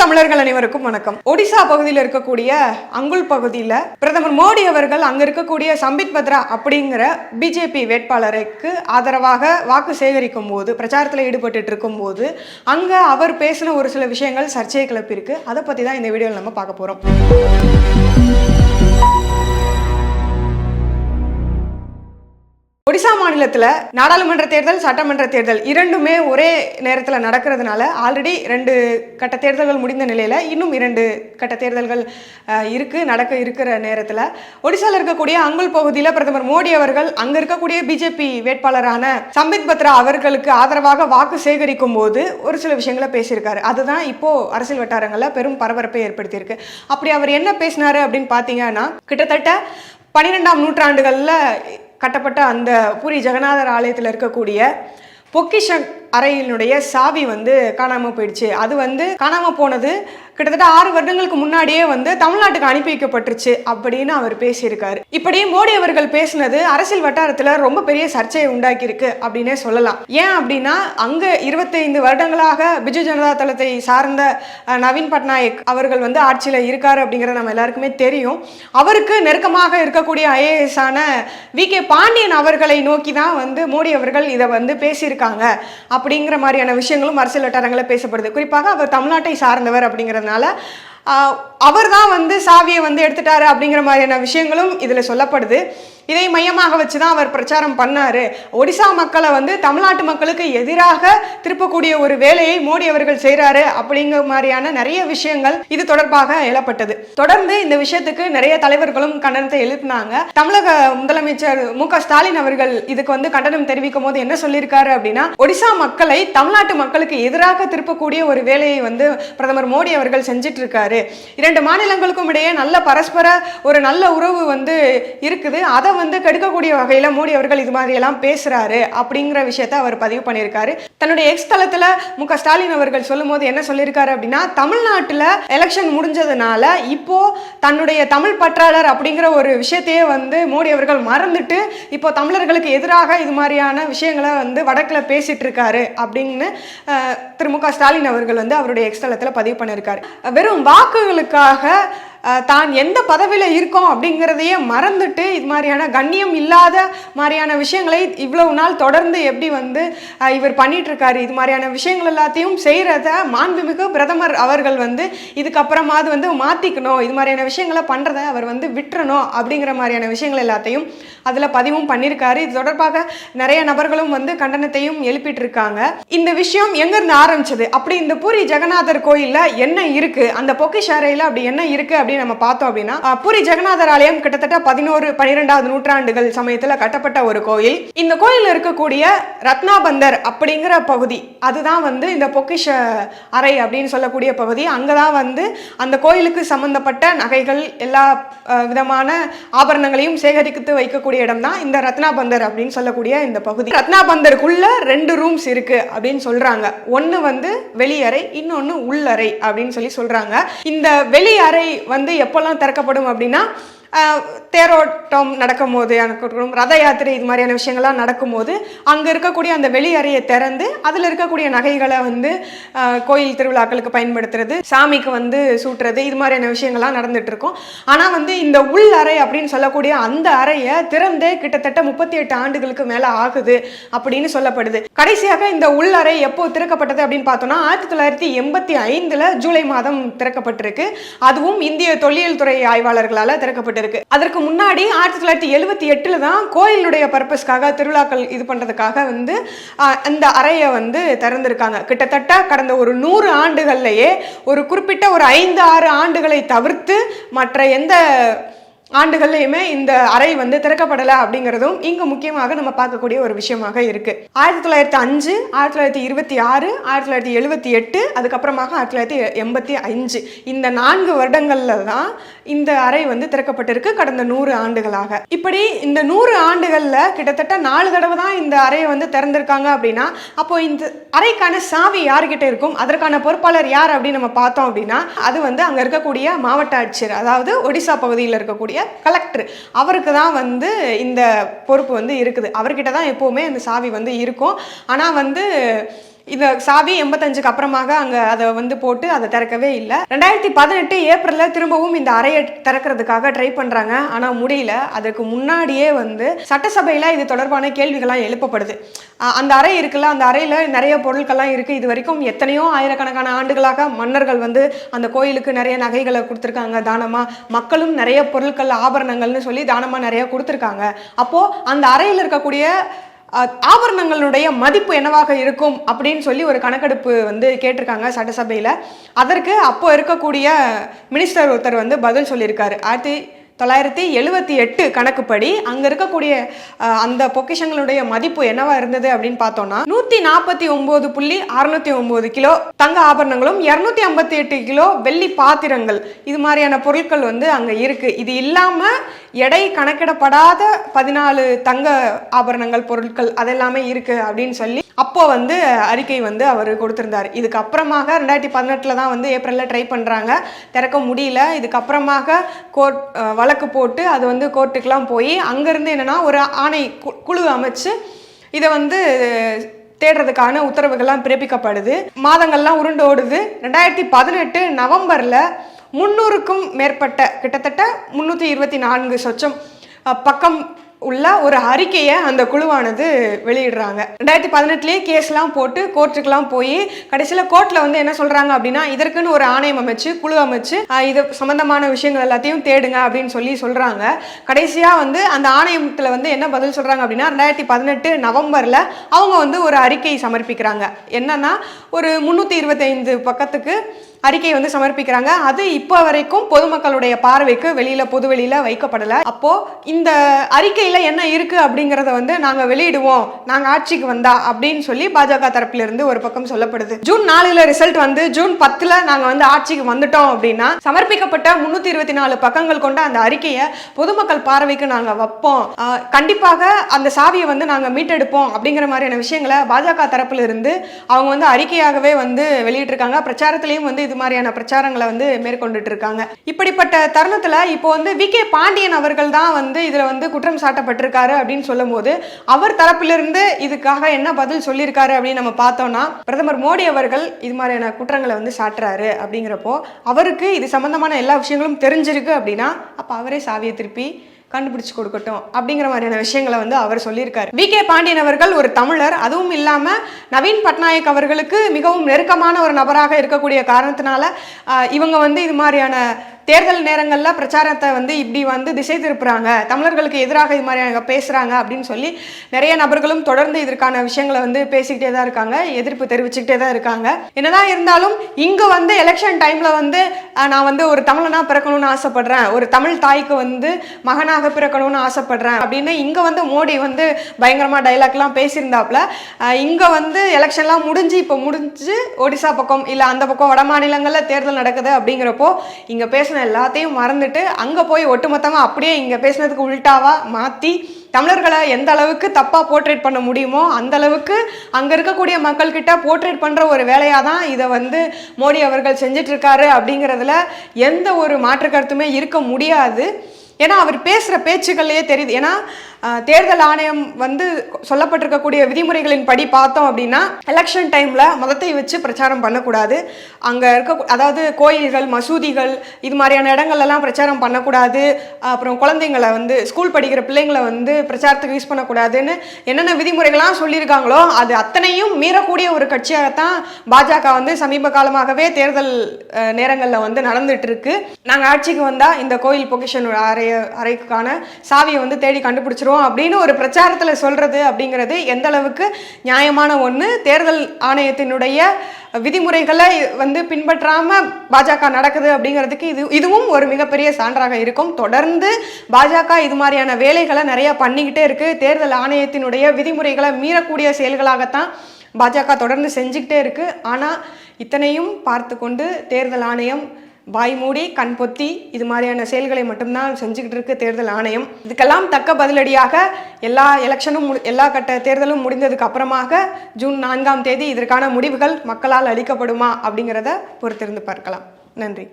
தமிழர்கள் அனைவருக்கும் வணக்கம். ஒடிசா பகுதியில் இருக்கக்கூடிய அங்குல் பகுதியில் பிரதமர் மோடி அவர்கள் அங்க இருக்கக்கூடிய சம்பித் பத்ரா அப்படிங்கிற பிஜேபி வேட்பாளருக்கு ஆதரவாக வாக்கு சேகரிக்கும் போது பிரச்சாரத்தில் ஈடுபட்டு இருக்கும் போது அங்க அவர் பேசின ஒரு சில விஷயங்கள் சர்ச்சையை கிளப்பியிருக்கு. அதை பத்தி தான் இந்த வீடியோவில் நம்ம பார்க்க போறோம். ஒடிசா மாநிலத்தில் நாடாளுமன்ற தேர்தல் சட்டமன்ற தேர்தல் இரண்டுமே ஒரே நேரத்தில் நடக்கிறதுனால ஆல்ரெடி ரெண்டு கட்ட தேர்தல்கள் முடிந்த நிலையில் இன்னும் இரண்டு கட்ட தேர்தல்கள் அஹ், இருக்கு நடக்க இருக்கிற நேரத்தில். ஒடிசாவில் இருக்கக்கூடிய அங்குல் பகுதியில் பிரதமர் மோடி அவர்கள் அங்கே இருக்கக்கூடிய பிஜேபி வேட்பாளரான சம்பித் பத்ரா அவர்களுக்கு ஆதரவாக வாக்கு சேகரிக்கும் போது ஒரு சில விஷயங்களை பேசியிருக்காரு. அதுதான் இப்போ அரசியல் வட்டாரங்களில் பெரும் பரபரப்பை ஏற்படுத்தியிருக்கு. அப்படி அவர் என்ன பேசினாரு அப்படின்னு பார்த்தீங்கன்னா கிட்டத்தட்ட பன்னிரெண்டாம் நூற்றாண்டுகளில் கட்டப்பட்ட அந்த பூரி ஜெகநாதர் ஆலயத்தில் இருக்கக்கூடிய பொக்கிஷ அறையினுடைய சாவி வந்து காணாமல் போயிடுச்சு. அது வந்து காணாமல் போனது கிட்டத்தட்ட ஆறு வருடங்களுக்கு முன்னாடியே வந்து தமிழ்நாட்டுக்கு அனுப்பி வைக்கப்பட்டுருச்சு அப்படின்னு அவர் பேசியிருக்காரு. இப்படி மோடி அவர்கள் பேசினது அரசியல் வட்டாரத்தில் ரொம்ப பெரிய சர்ச்சையை உண்டாக்கியிருக்கு அப்படின்னே சொல்லலாம். ஏன் அப்படின்னா அங்கே இருபத்தைந்து வருடங்களாக பிஜு ஜனதா தளத்தை சார்ந்த நவீன் பட்நாயக் அவர்கள் வந்து ஆட்சியில் இருக்காரு அப்படிங்கிற நம்ம எல்லாருக்குமே தெரியும். அவருக்கு நெருக்கமாக இருக்கக்கூடிய ஐஏஎஸ் ஆன வி கே பாண்டியன் அவர்களை நோக்கி தான் வந்து மோடி அவர்கள் இதை வந்து பேசியிருக்காங்க. அப்படிங்கிற மாதிரியான விஷயங்களும் அரசியல் வட்டாரங்களில் பேசப்படுது. குறிப்பாக அவர் தமிழ்நாட்டை சார்ந்தவர் அப்படிங்கிறதுனால அவர் தான் வந்து சாவியை வந்து எடுத்துட்டாரு அப்படிங்கிற மாதிரியான விஷயங்களும் இதில் சொல்லப்படுது. இதை மையமாக வச்சு தான் அவர் பிரச்சாரம் பண்ணார். ஒடிசா மக்களை வந்து தமிழ்நாட்டு மக்களுக்கு எதிராக திருப்பக்கூடிய ஒரு வேலையை மோடி அவர்கள் செய்கிறாரு அப்படிங்கிற மாதிரியான நிறைய விஷயங்கள் இது தொடர்பாக எழப்பட்டது. தொடர்ந்து இந்த விஷயத்துக்கு நிறைய தலைவர்களும் கண்டனத்தை எழுப்பினாங்க. தமிழக முதலமைச்சர் மு க ஸ்டாலின் அவர்கள் இதுக்கு வந்து கண்டனம் தெரிவிக்கும் போது என்ன சொல்லியிருக்காரு அப்படின்னா ஒடிசா மக்களை தமிழ்நாட்டு மக்களுக்கு எதிராக திருப்பக்கூடிய ஒரு வேலையை வந்து பிரதமர் மோடி அவர்கள் செஞ்சிட்டு இருக்காரு இரண்டு மாநிலங்களுக்கும் இடையே நல்ல பரஸ்பர ஒரு நல்ல உறவு வந்து இருக்குது. அதை வந்து கெடுக்கக்கூடிய வகையில் மோடி அவர்கள் இது மாதிரி எல்லாம் பேசுறாரு அப்படிங்கிற விஷயத்த அவர் பதிவு பண்ணியிருக்காரு. தன்னுடைய எக்ஸ் தளத்தில் மு க ஸ்டாலின் அவர்கள் சொல்லும்போது என்ன சொல்லியிருக்காரு அப்படின்னா தமிழ்நாட்டில் எலெக்ஷன் முடிஞ்சதுனால இப்போ தன்னுடைய தமிழ் பற்றாளர் அப்படிங்கிற ஒரு விஷயத்தையே வந்து மோடி அவர்கள் மறந்துட்டு இப்போ தமிழர்களுக்கு எதிராக இது மாதிரியான விஷயங்களை வந்து வடக்கில் பேசிட்டு இருக்காரு அப்படின்னு திரு மு க ஸ்டாலின் அவர்கள் வந்து அவருடைய எக்ஸ் தளத்தில் பதிவு பண்ணியிருக்காரு. வெறும் வாக்குகளுக்காக தான் எந்த பதவியில் இருக்கோம் அப்படிங்கிறதையே மறந்துட்டு இது மாதிரியான கண்ணியம் இல்லாத மாதிரியான விஷயங்களை இவ்வளவு நாள் தொடர்ந்து எப்படி வந்து இவர் பண்ணிகிட்ருக்காரு இது மாதிரியான விஷயங்கள் எல்லாத்தையும் செய்கிறத மாண்புமிகு பிரதமர் அவர்கள் வந்து இதுக்கப்புறமாவது வந்து மாற்றிக்கணும் இது மாதிரியான விஷயங்களை பண்ணுறத அவர் வந்து விட்டுறணும் அப்படிங்கிற மாதிரியான விஷயங்கள் எல்லாத்தையும் அதில் பதிவும் பண்ணியிருக்காரு இது தொடர்பாக நிறைய நபர்களும் வந்து கண்டனத்தையும் எழுப்பிட்டு இருக்காங்க இந்த விஷயம் எங்கேருந்து ஆரம்பிச்சது? அப்படி இந்த பூரி ஜெகநாதர் கோயிலில் என்ன இருக்குது அந்த பொக்கிஷாரையில் அப்படி என்ன இருக்குது அப்படின்னு நம்ம பார்த்தோம் அப்படின்னா புரி பூரி ஜெகநாதர் ஆலயம் கிட்டத்தட்ட பதினோரு பன்னிரெண்டாவது நூற்றாண்டுகள் சமயத்தில் கட்டப்பட்ட ஒரு கோயில். இந்த கோயிலில் இருக்கக்கூடிய ரத்னாபந்தர் அப்படிங்கிற பகுதி அதுதான் வந்து இந்த பொக்கிஷ அறை அப்படின்னு சொல்லக்கூடிய பகுதி. அங்கே தான் வந்து அந்த கோயிலுக்கு சம்பந்தப்பட்ட நகைகள் எல்லா விதமான ஆபரணங்களையும் சேகரித்து வைக்கக்கூடிய இடம் தான் இந்த ரத்னாபந்தர் அப்படின்னு சொல்லக்கூடிய இந்த பகுதி. ரத்னாபந்தருக்குள்ள ரெண்டு ரூம்ஸ் இருக்கு அப்படின்னு சொல்றாங்க. ஒன்று வந்து வெளியறை இன்னொன்று உள்ளறை அப்படின்னு சொல்லி சொல்றாங்க. இந்த வெளி அறை வந்து எப்போல்லாம் திறக்கப்படும் அப்படின்னா தேரோட்டம் நடக்கும் போது ரத யாத்திரை இது மாதிரியான விஷயங்கள்லாம் நடக்கும்போது அங்கே இருக்கக்கூடிய அந்த வெளி அறையை திறந்து அதில் இருக்கக்கூடிய நகைகளை வந்து கோயில் திருவிழாக்களுக்கு பயன்படுத்துறது சாமிக்கு வந்து சூட்டுறது இது மாதிரியான விஷயங்கள்லாம் நடந்துட்டு இருக்கும் ஆனால் வந்து இந்த உள் அறை அப்படின்னு சொல்லக்கூடிய அந்த அறையை திறந்தே கிட்டத்தட்ட முப்பத்தி எட்டு ஆண்டுகளுக்கு மேலே ஆகுது அப்படின்னு சொல்லப்படுது. கடைசியாக இந்த உள் அறை எப்போ திறக்கப்பட்டது அப்படின்னு பார்த்தோம்னா ஆயிரத்தி தொள்ளாயிரத்தி எண்பத்தி ஐந்தில் ஜூலை மாதம் திறக்கப்பட்டிருக்கு. அதுவும் இந்திய தொல்லியல் துறை ஆய்வாளர்களால் இருக்கு. அதற்கு முன்னாடி ஆயிரத்தி தொள்ளாயிரத்தி எழுபத்தி எட்டில் தான் கோயிலுடைய பர்பஸ்க்காக திருவிழாக்கள் இது பண்ணுறதுக்காக வந்து அந்த அறையை வந்து திறந்திருக்காங்க. கிட்டத்தட்ட கடந்த ஒரு நூறு ஆண்டுகள்லையே ஒரு குறிப்பிட்ட ஒரு ஐந்து ஆறு ஆண்டுகளை தவிர்த்து மற்ற எந்த ஆண்டுகள்லையுமே இந்த அறை வந்து திறக்கப்படலை அப்படிங்கிறதும் இங்கு முக்கியமாக நம்ம பார்க்கக்கூடிய ஒரு விஷயமாக இருக்கு. ஆயிரத்தி தொள்ளாயிரத்தி அஞ்சு ஆயிரத்தி தொள்ளாயிரத்தி இருபத்தி ஆறு ஆயிரத்தி தொள்ளாயிரத்தி எழுபத்தி எட்டு அதுக்கப்புறமாக ஆயிரத்தி தொள்ளாயிரத்தி எண்பத்தி அஞ்சு இந்த நான்கு வருடங்கள்ல தான் இந்த அறை வந்து திறக்கப்பட்டிருக்கு கடந்த நூறு ஆண்டுகளாக. இப்படி இந்த நூறு ஆண்டுகள்ல கிட்டத்தட்ட நாலு தடவை தான் இந்த அறையை வந்து திறந்திருக்காங்க அப்படின்னா அப்போ இந்த அறைக்கான சாவி யார்கிட்ட இருக்கும்? அதற்கான பொறுப்பாளர் யார் அப்படின்னு நம்ம பார்த்தோம் அப்படின்னா அது வந்து அங்க இருக்கக்கூடிய மாவட்ட ஆட்சியர் அதாவது ஒடிசா பகுதியில் இருக்கக்கூடிய கலெக்டர் அவருக்கு தான் வந்து இந்த பொறுப்பு வந்து இருக்குது. அவர்கிட்ட தான் எப்போவுமே அந்த சாவி வந்து இருக்கும். ஆனால் வந்து இந்த சாவி எண்பத்தஞ்சுக்கு அப்புறமாக அங்கே அதை வந்து போட்டு அதை திறக்கவே இல்லை. ரெண்டாயிரத்தி பதினெட்டு ஏப்ரலில் திரும்பவும் இந்த அறையை திறக்கிறதுக்காக ட்ரை பண்ணுறாங்க ஆனால் முடியல. அதுக்கு முன்னாடியே வந்து சட்டசபையில் இது தொடர்பான கேள்விகள்லாம் எழுப்பப்படுது. அந்த அறை இருக்குல்ல அந்த அறையில் நிறைய பொருட்கள்லாம் இருக்குது இது வரைக்கும் எத்தனையோ ஆயிரக்கணக்கான ஆண்டுகளாக மன்னர்கள் வந்து அந்த கோயிலுக்கு நிறைய நகைகளை கொடுத்துருக்காங்க. தானமாக மக்களும் நிறைய பொருட்கள் ஆபரணங்கள்னு சொல்லி தானமாக நிறைய கொடுத்துருக்காங்க. அப்போது அந்த அறையில் இருக்கக்கூடிய ஆபரணங்களுடைய மதிப்பு என்னவாக இருக்கும் அப்படின்னு சொல்லி ஒரு கணக்கெடுப்பு வந்து கேட்டிருக்காங்க சட்டசபையில். அதற்கு அப்போ இருக்கக்கூடிய மினிஸ்டர் ஒருத்தர் வந்து பதில் சொல்லியிருக்காரு. ஆயிரத்தி தொள்ளாயிரத்தி எழுபத்தி எட்டு கணக்குப்படி அங்கே இருக்கக்கூடிய அந்த பொக்கிஷங்களுடைய மதிப்பு என்னவா இருந்தது அப்படின்னு பார்த்தோம்னா நூற்றி நாற்பத்தி ஒம்பது புள்ளி அறுநூத்தி ஒம்பது கிலோ தங்க ஆபரணங்களும் இரநூத்தி ஐம்பத்தி எட்டு கிலோ வெள்ளி பாத்திரங்கள். இது மாதிரியான பொருட்கள் வந்து அங்கே இருக்கு. இது இல்லாமல் எடை கணக்கிடப்படாத பதினாலு தங்க ஆபரணங்கள் பொருட்கள் அதெல்லாமே இருக்கு அப்படின்னு சொல்லி அப்போ வந்து அறிக்கை வந்து அவர் கொடுத்திருந்தார். இதுக்கப்புறமாக ரெண்டாயிரத்தி பதினெட்டில் தான் வந்து ஏப்ரலில் ட்ரை பண்ணுறாங்க திறக்க முடியல. இதுக்கப்புறமாக கோர்ட் வழக்கு போட்டு அது வந்து கோர்ட்டுக்கெலாம் போய் அங்கேருந்து என்னென்னா ஒரு ஆணை கு- குழு அமைச்சு இதை வந்து தேடுறதுக்கான உத்தரவுகள்லாம் பிறப்பிக்கப்படுது. மாதங்கள்லாம் உருண்டு ஓடுது ரெண்டாயிரத்தி பதினெட்டு நவம்பரில் முந்நூறுக்கும் மேற்பட்ட கிட்டத்தட்ட முந்நூற்றி இருபத்தி நான்கு சொச்சம் பக்கம் உள்ள ஒரு அறிக்கையை அந்த குழுவானது வெளியிடுறாங்க. ரெண்டாயிரத்தி பதினெட்டுலேயே கேஸ்லாம் போட்டு கோர்ட்டுக்கெலாம் போய் கடைசியில் கோர்ட்டில் வந்து என்ன சொல்கிறாங்க அப்படின்னா இதற்குன்னு ஒரு ஆணையம் அமைச்சு குழு அமைச்சு இது சம்மந்தமான விஷயங்கள் எல்லாத்தையும் தேடுங்க அப்படின்னு சொல்லி சொல்கிறாங்க கடைசியாக வந்து அந்த ஆணையத்தில் வந்து என்ன பதில் சொல்கிறாங்க அப்படின்னா ரெண்டாயிரத்தி பதினெட்டு நவம்பரில் அவங்க வந்து ஒரு அறிக்கை சமர்ப்பிக்கிறாங்க. என்னன்னா ஒரு முந்நூற்றி இருபத்தைந்து பக்கத்துக்கு அறிக்கை வந்து சமர்ப்பிக்கிறாங்க. அது இப்போ வரைக்கும் பொதுமக்களுடைய பார்வைக்கு வெளியில பொதுவெளியில் வைக்கப்படலை. அப்போது அப்போ இந்த அறிக்கையில என்ன இருக்கு அப்படிங்கறத வந்து நாங்க வெளியிடுவோம். நாங்க ஆட்சிக்கு வந்தா அப்படின்னு சொல்லி பாஜக தரப்புல இருந்து ஒரு பக்கம் சொல்லப்படுது. ஜூன் நாலுல ரிசல்ட் வந்து ஜூன் பத்துல நாங்க வந்து ஆட்சிக்கு வந்துட்டோம் அப்படின்னா சமர்ப்பிக்கப்பட்ட முன்னூத்தி இருபத்தி நாலு பக்கங்கள் கொண்ட அந்த அறிக்கையை பொதுமக்கள் பார்வைக்கு நாங்க வைப்போம். கண்டிப்பாக அந்த சாவியை வந்து நாங்க மீட்டெடுப்போம் அப்படிங்கிற மாதிரியான விஷயங்களை பாஜக தரப்புல இருந்து அவங்க வந்து அறிக்கையாகவே வந்து வெளியிட்டிருக்காங்க. பிரச்சாரத்திலையும் வந்து இது மாதிரியான பிரச்சாரங்களை வந்து மேற்கொண்டுட்டு இருக்காங்க இப்படிப்பட்ட தருணத்துல இப்போ வந்து வி. கே. பாண்டியன் அவர்கள் தான் வந்து இதுல வந்து குற்றம் சாட்டப்பட்டிருக்காரு அப்படின்னு சொல்லும் போது அவர் தரப்பிலிருந்து இதுக்காக என்ன பதில் சொல்லியிருக்காரு அப்படின்னு நம்ம பார்த்தோம்னா பிரதமர் மோடி அவர்கள் இது மாதிரியான குற்றங்களை வந்து சாட்டுறாரு அப்படிங்கிறப்போ அவருக்கு இது சம்பந்தமான எல்லா விஷயங்களும் தெரிஞ்சிருக்கு அப்படின்னா அப்ப அவரே சாவியை திருப்பி கண்டுபிடிச்சு கொடுக்கட்டும் அப்படிங்கிற மாதிரியான விஷயங்களை வந்து அவர் சொல்லியிருக்காரு. வி கே பாண்டியன் அவர்கள் ஒரு தமிழர். அதுவும் இல்லாம நவீன் பட்நாயக் அவர்களுக்கு மிகவும் நெருக்கமான ஒரு நபராக இருக்கக்கூடிய காரணத்தினால இவங்க வந்து இது மாதிரியான தேர்தல் நேரங்களில் பிரச்சாரத்தை வந்து இப்படி வந்து திசை திருப்புறாங்க. தமிழர்களுக்கு எதிராக இது மாதிரியான பேசுகிறாங்க அப்படின்னு சொல்லி நிறைய நபர்களும் தொடர்ந்து இதற்கான விஷயங்களை வந்து பேசிக்கிட்டே தான் இருக்காங்க. எதிர்ப்பு தெரிவிச்சுக்கிட்டே தான் இருக்காங்க. என்னதான் இருந்தாலும் இங்கே வந்து எலெக்ஷன் டைமில் வந்து நான் வந்து ஒரு தமிழனாக பிறக்கணும்னு ஆசைப்படுறேன். ஒரு தமிழ் தாய்க்கு வந்து மகனாக பிறக்கணும்னு ஆசைப்படுறேன் அப்படின்னு இங்கே வந்து மோடி வந்து பயங்கரமாக டைலாக்லாம் பேசியிருந்தாப்புல இங்கே வந்து எலெக்ஷன்லாம் முடிஞ்சு இப்போ முடிஞ்சு ஒடிசா பக்கம் இல்லை அந்த பக்கம் வட மாநிலங்களில் தேர்தல் நடக்குது அப்படிங்கிறப்போ இங்கே பேசின எல்லாத்தையும் மறந்துட்டு அங்கே போய் ஒட்டுமொத்தமாக அப்படியே இங்கே பேசினதுக்கு உள்டாவா மாற்றி தமிழர்களை எந்த அளவுக்கு தப்பாக போர்ட்ரேட் பண்ண முடியுமோ அந்த அளவுக்கு அங்கே இருக்கக்கூடிய மக்கள்கிட்ட போர்ட்ரேட் பண்ணுற ஒரு வேலையாக தான் இதை வந்து மோடி அவர்கள் செஞ்சிட்டு இருக்காரு அப்படிங்கிறதுல எந்த ஒரு மாற்று கருத்துமே இருக்க முடியாது. ஏன்னா அவர் பேசுகிற பேச்சுக்கள்லேயே தெரியுது. ஏன்னா தேர்தல் ஆணையம் வந்து சொல்லப்பட்டிருக்கக்கூடிய விதிமுறைகளின் படி பார்த்தோம் அப்படின்னா எலெக்ஷன் டைமில் மதத்தை வச்சு பிரச்சாரம் பண்ணக்கூடாது. அங்கே இருக்க அதாவது கோயில்கள் மசூதிகள் இது மாதிரியான இடங்கள்லாம் பிரச்சாரம் பண்ணக்கூடாது. அப்புறம் குழந்தைங்களை வந்து ஸ்கூல் படிக்கிற பிள்ளைங்களை வந்து பிரச்சாரத்துக்கு யூஸ் பண்ணக்கூடாதுன்னு என்னென்ன விதிமுறைகள்லாம் சொல்லியிருக்காங்களோ அது அத்தனையும் மீறக்கூடிய ஒரு கட்சியாகத்தான் பாஜக வந்து சமீப காலமாகவே தேர்தல் நேரங்களில் வந்து நடந்துட்டு இருக்கு நாங்கள் ஆட்சிக்கு வந்தால் இந்த கோயில் பொக்கிஷன் அறைய அறைக்கான சாவியை வந்து தேடி கண்டுபிடிச்சிருவோம். அப்படின்னு ஒரு பிரச்சாரத்தில் சொல்றது அப்படிங்கிறது எந்த அளவுக்கு நியாயமான ஒன்று தேர்தல் ஆணையத்தினுடைய விதிமுறைகளை வந்து பின்பற்றாம பாஜக நடக்குது அப்படிங்கிறதுக்கு இது இதுவும் ஒரு மிகப்பெரிய சான்றாக இருக்கும். தொடர்ந்து பாஜக இது மாதிரியான வேலைகளை நிறைய பண்ணிக்கிட்டே இருக்கு. தேர்தல் ஆணையத்தினுடைய விதிமுறைகளை மீறக்கூடிய செயல்களாகத்தான் பாஜக தொடர்ந்து செஞ்சுக்கிட்டே இருக்கு. ஆனால் இத்தனையும் பார்த்து கொண்டு தேர்தல் ஆணையம் வாய் மூடி கண் பொத்தி இது மாதிரியான செயல்களை மட்டும்தான் செஞ்சுக்கிட்டு இருக்கு தேர்தல் ஆணையம். இதுக்கெல்லாம் தக்க பதிலடியாக எல்லா எலெக்ஷனும் எல்லா கட்ட தேர்தலும் முடிந்ததுக்கு அப்புறமாக ஜூன் நான்காம் தேதி இதற்கான முடிவுகள் மக்களால் அளிக்கப்படுமா அப்படிங்கிறத பொறுத்திருந்து பார்க்கலாம். நன்றி.